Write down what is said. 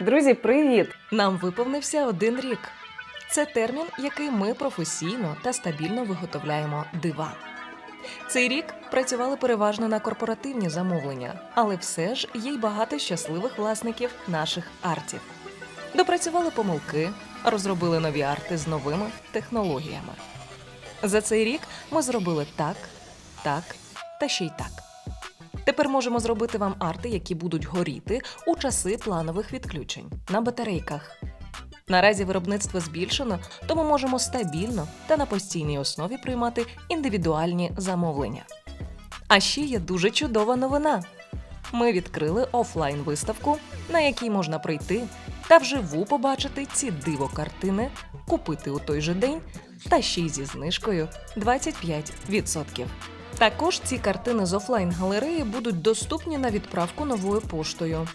Друзі, привіт! Нам виповнився один рік. Це термін, який ми професійно та стабільно виготовляємо дива. Цей рік працювали переважно на корпоративні замовлення, але все ж є й багато щасливих власників наших артів. Допрацювали помилки, розробили нові арти з новими технологіями. За цей рік ми зробили так, так та ще й так. Тепер можемо зробити вам арти, які будуть горіти у часи планових відключень на батарейках. Наразі виробництво збільшено, тому можемо стабільно та на постійній основі приймати індивідуальні замовлення. А ще є дуже чудова новина. Ми відкрили офлайн виставку, на якій можна прийти та вживу побачити ці диво картини, купити у той же день та ще й зі знижкою 25%. Також ці картини з офлайн галереї будуть доступні на відправку новою поштою.